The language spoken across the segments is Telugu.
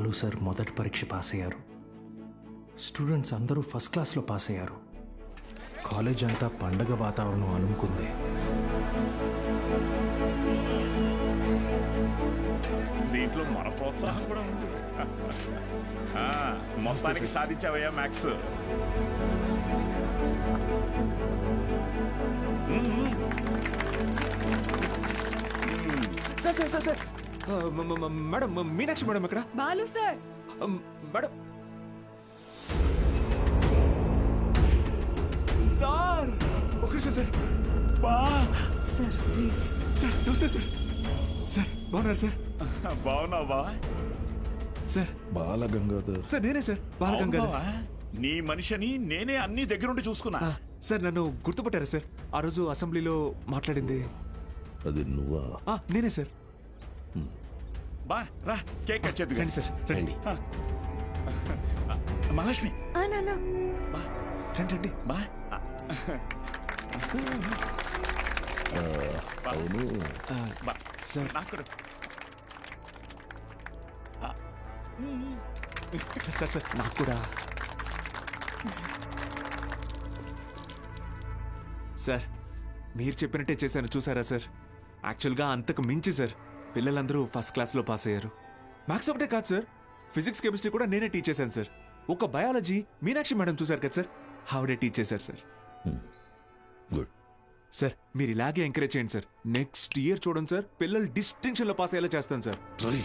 బాలు సార్ మొదటి పరీక్ష పాస్ అయ్యారు. స్టూడెంట్స్ అందరూ ఫస్ట్ క్లాస్లో పాస్ అయ్యారు. కాలేజ్ అంతా పండగ వాతావరణం అనుకుంది. దీంట్లో మన ప్రోత్సాహం కూడా ఉంది. ఆ, మొత్తానికి సాధించావయ్యా Max sir sir sir sir. Madam Meenakshi madam ఎక్కడ? బాలు సార్. మేడం. సార్! ఒక నిమిషం సార్. బా. Sir please. సార్ నమస్తే సార్. సార్ బాగున్నారు సార్? బాగున్నావా? సార్. బాలగంగాధర్. సార్ నేనే సార్. బాలగంగా బాగున్నావా? నీ మనిషిని నేనే అన్ని దగ్గరుండి చూసుకున్నా. సార్ నన్ను గుర్తుపట్టారా సార్? ఆ రోజు అసెంబ్లీలో మాట్లాడింది. అది నువ్వా? ఆ, నేనే సార్. బా రా కేక్ కట్ చేద్దుగా. రండి సార్ రండి. మహాలక్ష్మి. ఆ నాన్న. రండి రండి. బా. అవును. ఆ, బా. సార్. నాకు కూడా. సార్ సార్ నాకు కూడా. సార్ మీరు చెప్పినట్టే చేశాను చూసారా సార్? యాక్చువల్గా అంతకు మించి సార్. పిల్లలందరూ ఫస్ట్ క్లాస్లో పాస్ అయ్యారు. మ్యాథ్స్ ఒకటే కాదు సార్ ఫిజిక్స్ కెమిస్ట్రీ కూడా నేనే టీచ్ చేశాను సార్ ఒక బయాలజీ మీనాక్షి మేడం చూశారు కదా సార్ ఆవిడే టీచ్ చేశారు సార్ గుడ్ సార్ మీరు ఇలాగే ఎంకరేజ్ చేయండి సార్ నెక్స్ట్ ఇయర్ చూడండి సార్ పిల్లలు డిస్టింక్షన్లో పాస్ అయ్యేలా చేస్తాను సార్ ట్రై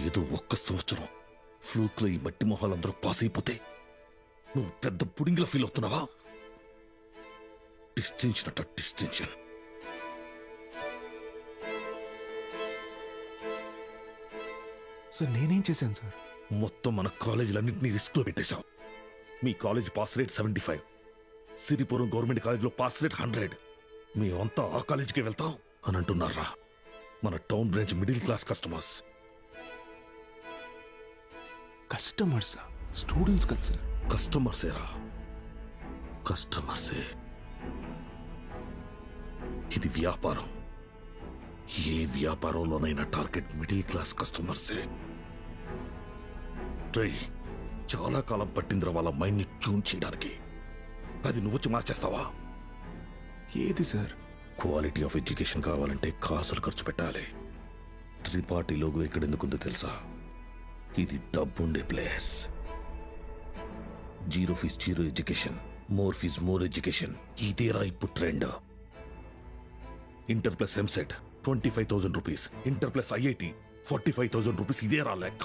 ఏదో ఒక్క సంవత్సరం ఫ్లూక్లో ఈ మట్టి మొహాలందరూ పాస్ అయిపోతే నువ్వు పెద్ద పుడింగిలా ఫీల్ అవుతున్నావా? డిస్టింక్షన్ అట డిస్టింక్షన్ సార్ నేనేం చేశాను సార్? మొత్తం మన కాలేజీలన్నింటినీ రిస్క్లో పెట్టేశావు. మీ college pass rate seventy five. Siripuram government కాలేజీలో పాస్ రేట్ హండ్రెడ్. మేమంతా ఆ కాలేజీకి వెళ్తాం అని అంటున్నారా? మన town branch middle class customers. Customers students కదా సార్. కస్టమర్సేరా? కస్టమర్సే. ఇది వ్యాపారం. ఏ వ్యాపారంలోనైనా టార్గెట్ మిడిల్ క్లాస్ కస్టమర్సే. ట్రై చాలా కాలం పట్టిందిరా వాళ్ళ మైండ్ని ట్యూన్ చేయడానికి. అది నువ్వు వచ్చి మార్చేస్తావా? ఏది సార్? క్వాలిటీ ఆఫ్ ఎడ్యుకేషన్ కావాలంటే కాసులు ఖర్చు పెట్టాలి. త్రిపాఠి లోగో ఇక్కడ ఎందుకుందో తెలుసా? ఇది డబ్బుండే place. Zero fees zero education more fees more education. ఇదేరా ఇప్పుడు trend. Inter plus EAMCET twenty five thousand rupees. Inter plus IIT forty five thousand rupees ఇదేరా లెక్క.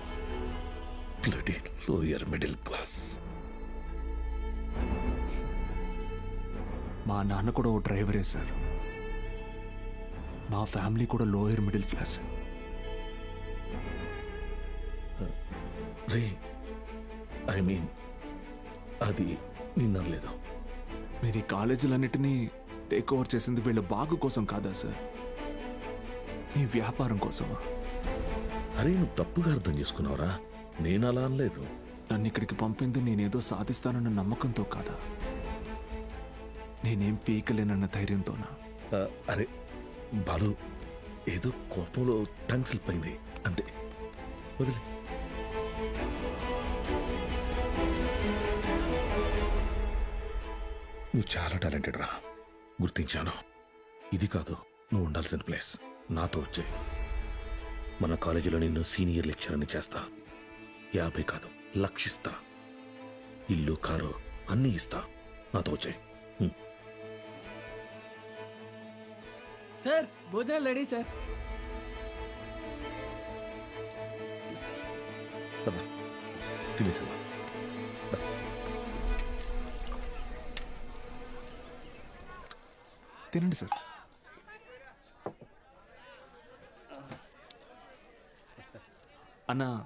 బ్లడీ లోయర్ మిడిల్ క్లాస్ మా నాన్న కూడా ఓ డ్రైవరే సార్. మా ఫ్యామిలీ కూడా లోయర్ మిడిల్ క్లాస్ రే ఐ మీన్ అది నిన్నలేదు మీరు ఈ కాలేజీలన్నిటినీ టేక్ ఓవర్ చేసింది వీళ్ళ బాగు కోసం కాదా సార్? మీ వ్యాపారం కోసమా? అరే నువ్వు తప్పుగా అర్థం చేసుకున్నావురా. నేను అలా అనలేదు. నన్ను ఇక్కడికి పంపింది నేనేదో సాధిస్తానన్న నమ్మకంతో కాదా? నేనేం పీకలేనన్న ధైర్యంతోనా? ఆ, అరే బాలు ఏదో కోపంలో టంగ్ స్లిప్ అయింది అంతే. వదిలే. నువ్వు చాలా టాలెంటెడ్ రా. గుర్తించాను. ఇది కాదు నువ్వు ఉండాల్సిన ప్లేస్. నాతో వచ్చే. మన కాలేజీలో నిన్ను సీనియర్ లెక్చరర్ని చేస్తా. యాభై కాదు లక్షిస్తా. ఇల్లు కారు అన్నీ ఇస్తా. నాతో వచ్చే సార్ భోజనాలు రెడీ సార్. తినండి సార్. అన్న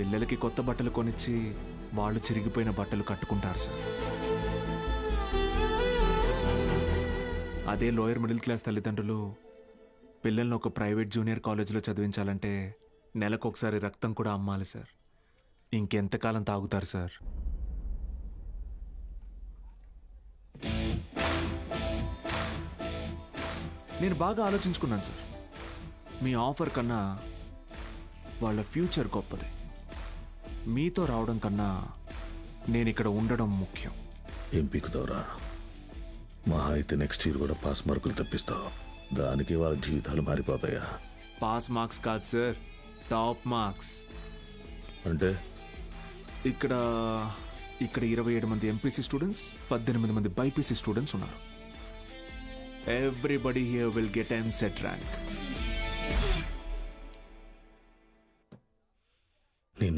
పిల్లలకి కొత్త బట్టలు కొనిచ్చి వాళ్ళు చిరిగిపోయిన బట్టలు కట్టుకుంటారు సార్. అదే లోయర్ మిడిల్ క్లాస్ తల్లిదండ్రులు పిల్లల్ని ఒక ప్రైవేట్ జూనియర్ కాలేజీలో చదివించాలంటే నెలకు ఒకసారి రక్తం కూడా అమ్మాలి సార్. ఇంకెంతకాలం తాగుతారు సార్? నేను బాగా ఆలోచించుకున్నాను సార్. మీ ఆఫర్ కన్నా వాళ్ళ ఫ్యూచర్ గొప్పది. మీతో రావడం కన్నా నేను ఇక్కడ ఉండడం ముఖ్యం. ఏం పీకుతావురా? మహా అయితే నెక్స్ట్ ఇయర్ కూడా పాస్ మార్కులు తప్పిస్తావు. దానికి వాళ్ళ జీవితాలు మారిపోతాయా? పాస్ మార్క్స్ కాదు సార్ టాప్ మార్క్స్ అంటే? ఇక్కడ ఇక్కడ ఇరవై ఏడు మంది ఎంపీసీ స్టూడెంట్స్ పద్దెనిమిది మంది బైపీసీ స్టూడెంట్స్ ఉన్నారు. Everybody here will get N set rank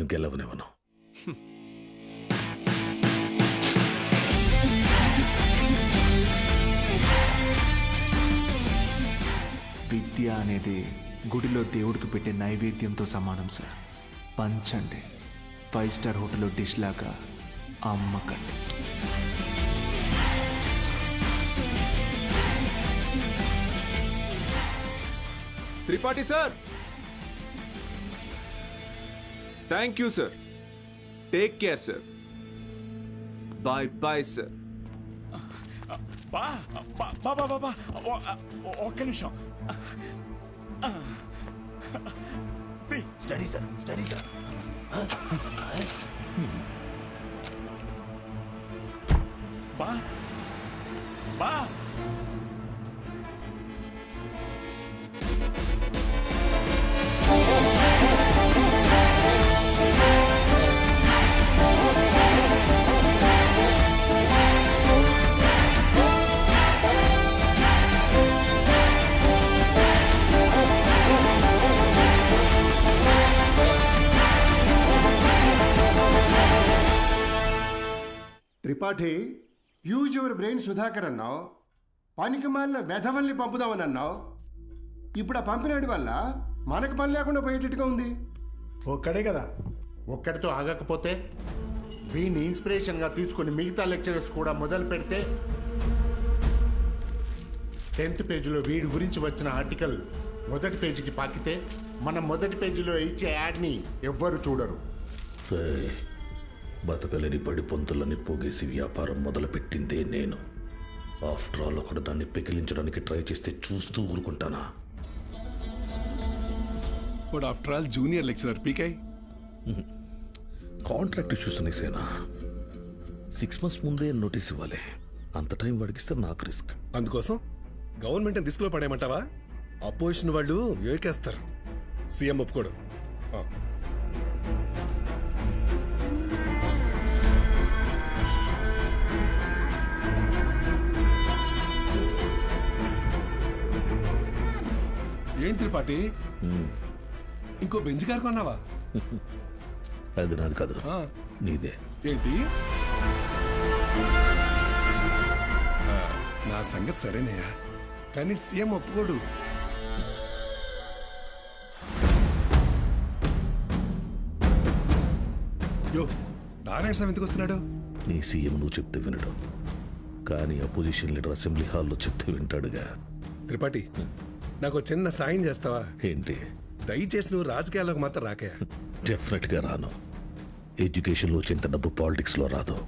నిన్ను గెలవనివ్వను. విద్య అనేది గుడిలో దేవుడికి పెట్టే నైవేద్యంతో సమానం సార్ పంచండి. ఫైవ్ స్టార్ హోటల్లో డిష్ లాగా అమ్మకండి Tripathi sir thank you sir take care sir bye bye sir బా బా బా బా బా బా ఓ- ఓ- ఒక్క నిమిషం. స్టడీ సార్ స్టడీ సార్ బా బా Tripathi use your brain Sudhakar అన్నావు పనికి మాలిన వెధవల్ని పంపుదామని అన్నావు. ఇప్పుడు ఆ పంపినాడి వల్ల మనకు పని లేకుండా పోయేటట్టుగా ఉంది. ఒక్కడే కదా. ఒక్కడితో ఆగకపోతే వీడిని ఇన్స్పిరేషన్గా తీసుకుని మిగతా లెక్చరర్స్ కూడా మొదలు పెడితే టెన్త్ పేజీలో వీడి గురించి వచ్చిన ఆర్టికల్ మొదటి పేజీకి పాకితే మనం మొదటి పేజీలో ఇచ్చే యాడ్ని ఎవ్వరు చూడరు. బతకలేని పడి పొంతులని పోగేసి వ్యాపారం మొదలుపెట్టిందే నేను. ఆఫ్టర్ ఆల్ ఒకడు దాన్ని పెకిలించడానికి ట్రై చేస్తే చూస్తూ ఊరుకుంటానా? ఆఫ్టర్ ఆల్ జూనియర్ లెక్చరర్ పీకై కాంట్రాక్ట్ ఇష్యూస్ అనేసేనా సిక్స్ మంత్స్ ముందే నోటీస్ ఇవ్వాలి. అంత టైం వాడికిస్తే నాకు రిస్క్ అందుకోసం గవర్నమెంట్ రిస్క్లో పడేయమంటావా? అపోజిషన్ వాళ్ళు యోకేస్తారు సీఎం ఒప్పుకోడు. ఏంటి త్రిపాఠి? ఇంకో బెంచ్ కారు కొన్నావా? అది నాది కాదు. నీదే. ఏంటి? నా సంగతి సరేనయ్యా. కానీ సీఎం ఒప్పుకోడు. యో నారాయణ స్వామి ఎందుకు వస్తున్నాడు? నీ సీఎం నువ్వు చెప్తే వినడు. కానీ అపోజిషన్ లీడర్ అసెంబ్లీ హాల్లో చెప్తే వింటాడుగా. త్రిపాఠి నాకు చిన్న సాయం చేస్తావా? ఏంటి? దయచేసి నువ్వు రాజకీయాల్లోకి మాత్రం రాకయ్యా. డెఫినెట్గా రాను. ఎడ్యుకేషన్లో వచ్చేంత డబ్బు పాలిటిక్స్లో రాదు.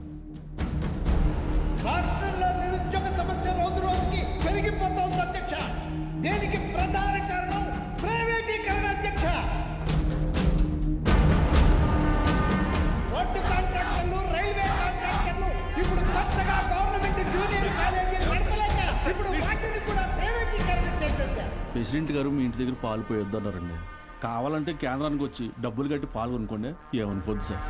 ప్రెసిడెంట్ గారు మీ ఇంటి దగ్గర పాలు పోయొద్దన్నారండి. కావాలంటే కేంద్రానికి వచ్చి డబ్బులు కట్టి పాలు కొనుక్కోండి. ఏమనుకోద్దు సార్.